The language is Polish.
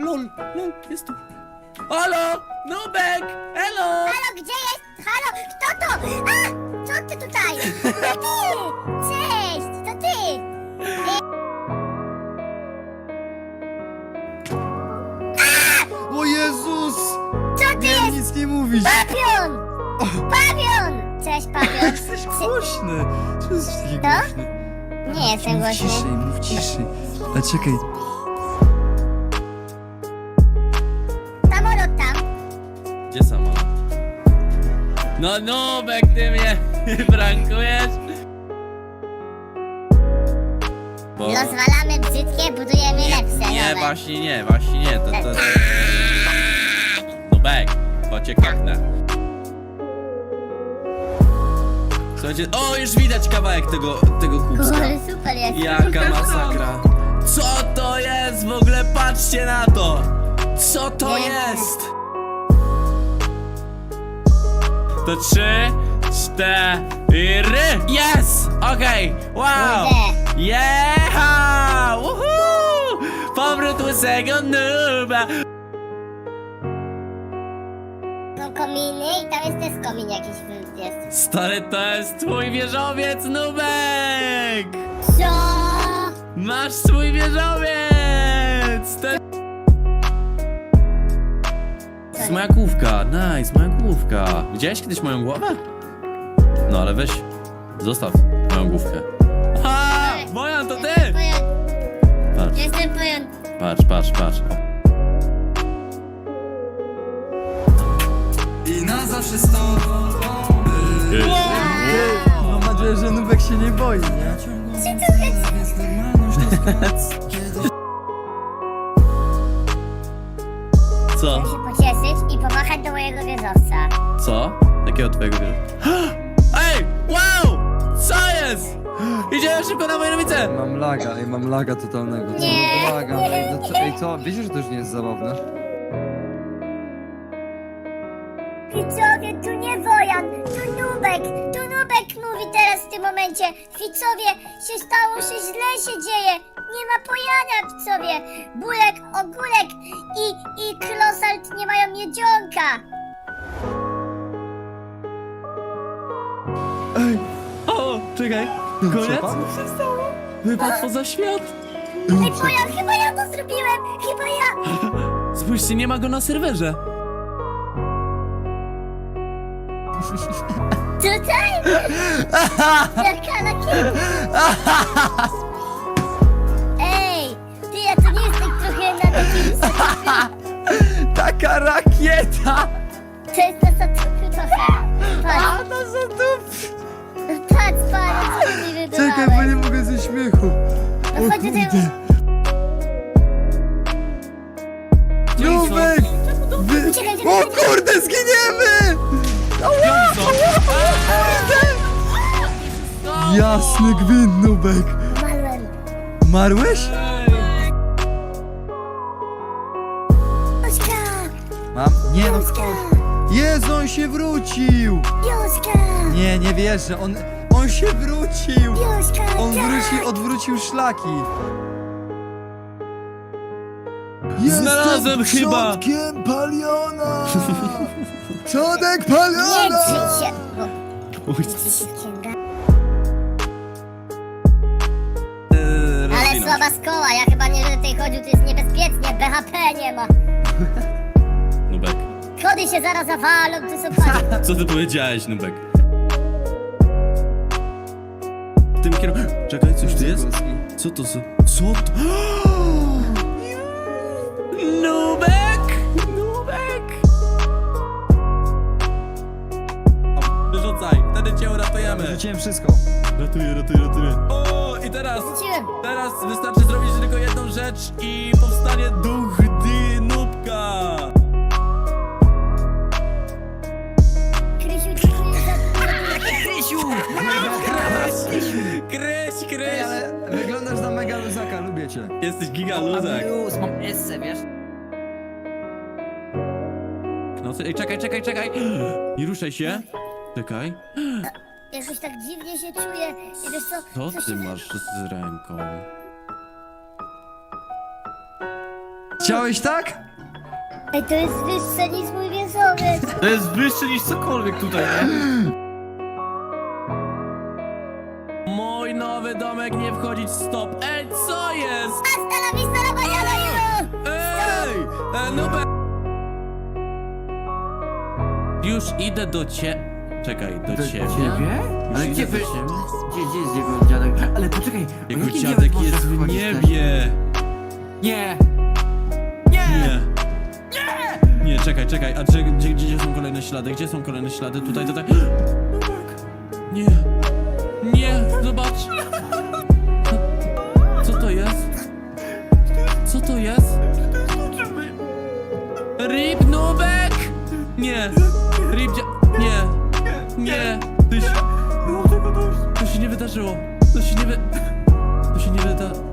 lol, lol, jest tu. Halo, Nubek, hello! Halo, gdzie jest? Halo, kto to? A! Co ty tutaj? To ty! Cześć, to ty! O Jezus! Co ty Miałem jest? nic nie mówić! Papion! Papion! Cześć, Papion. Jesteś głośny! Czy jesteś taki To? głośny? Nie jestem Mów głośny. ciszej, mów ciszej. A czekaj, No Nubek, ty mnie prankujesz? Bo... Rozwalamy brzydkie, budujemy lepsze. Nie, właśnie nie, właśnie nie, to to... to... Nubek, bo cię kaknę. Słuchajcie, o już widać kawałek tego, tego kubska. Ale super jest. Jaka masakra. Co to jest w ogóle? Patrzcie na to! Co to jest? To trzy, cztery. Yes! Okej, wow! Kurde. Yeah! Woohoo! Powrót łysego nuba! Są kominy i tam jest też komin jakiś jest. Stary, to jest twój wieżowiec, Nubek! Co? Masz swój wieżowiec! To jest moja główka, nice, moja główka. Widziałeś kiedyś moją głowę? No ale weź, zostaw moją główkę. Ha! Moja, to ty! Patrz, Jestem pojan. patrz, patrz, patrz. I na zawsze z tobą Mam nadzieję, że Nubek się nie boi, nie? Co? Się pocieszyć i pomachać do mojego wieżowca. Co? Jakiego twojego wieżowca? Ej! Wow! Co jest? Idziemy szybko na moje rodzice! Mam laga, ej, mam laga totalnego. Co? Nie, Laga, ej, no co, ej, co? Wiecie, że to już nie jest zabawne? Widzowie, tu nie Wojan, tu Nubek, tu Nubek mówi teraz w tym momencie. Widzowie, się stało, się źle się dzieje. Nie ma pojania, widzowie. Bulek, ogórek i, i Klosalt nie mają miedzionka. Ej! O! Czekaj! Koniec? Przepadł? Wypadł poza świat! Ej, Wojan, chyba ja to zrobiłem, chyba ja. Spójrzcie, nie ma go na serwerze! Tutaj? Jaka na Ej, Taka rakieta! To jest na satupy trochę. Patrz, to za dup! patrz, patrz, co ty mi Czekaj, bo nie mogę ze śmiechu. No O chodź kurde. tyłu. Nubek! Wy... Uciekaj, uciekaj, O uciekaj. kurde, zginiemy! Jasny gwint, Nubek! Umarłem. Marłeś? Nie no, Jezu, on się wrócił! Jośka, Nie, nie wierzę, on, on się wrócił! Jośka, On tak. wrócił, odwrócił szlaki! Jestem Znalazłem chyba. przodkiem paliona! Przodek Nie paliona! drzyj się, eee, Ale słaba szkoła, ja chyba nie będę tutaj chodził, to jest niebezpiecznie, BHP nie ma. Schody się zaraz zawalą, to są. Co ty powiedziałeś, Nubek? W tym kierunku... Czekaj, coś tu jest? Co to za... Co to? Nubek! Nubek! Wyrzucaj, wtedy cię uratujemy. Rzuciłem wszystko. Ratuję, ratuję, ratuję. O, i teraz... Wróciłem. Teraz wystarczy zrobić tylko jedną rzecz i powstanie duch Di Jesteś giga luzak. Plus, mam esse, wiesz? No ej, czekaj, czekaj, czekaj. Nie ruszaj się. Czekaj. Jakoś tak dziwnie się czuję. I wiesz co? Co coś ty się- masz z ręką? Chciałeś tak? Ej, to jest wyższe niż mój wieżowiec. To jest wyższe niż cokolwiek tutaj, nie? Mój nowy domek nie wchodzić, stop! Ej, co jest? Hasta la vista, la mañana! Ej! E, Nubek! Już idę do cie... Czekaj, do, Do ciebie? Już Ale idę gdzie do wy... ciebie? Gdzie, gdzie jest jego dziadek? Ale poczekaj, o Jego jaki dziadek jest w niebie! też? Nie! Nie! Nie, czekaj, czekaj, a gdzie, gdzie, gdzie są kolejne ślady? Gdzie są kolejne ślady? Tutaj, tutaj. Nie! Zobacz! Co to jest? Co to jest? Rip Nubek! Nie! Rip dzia... Nie! Nie! To się, to się nie wydarzyło! To się nie wy... To się nie wyda...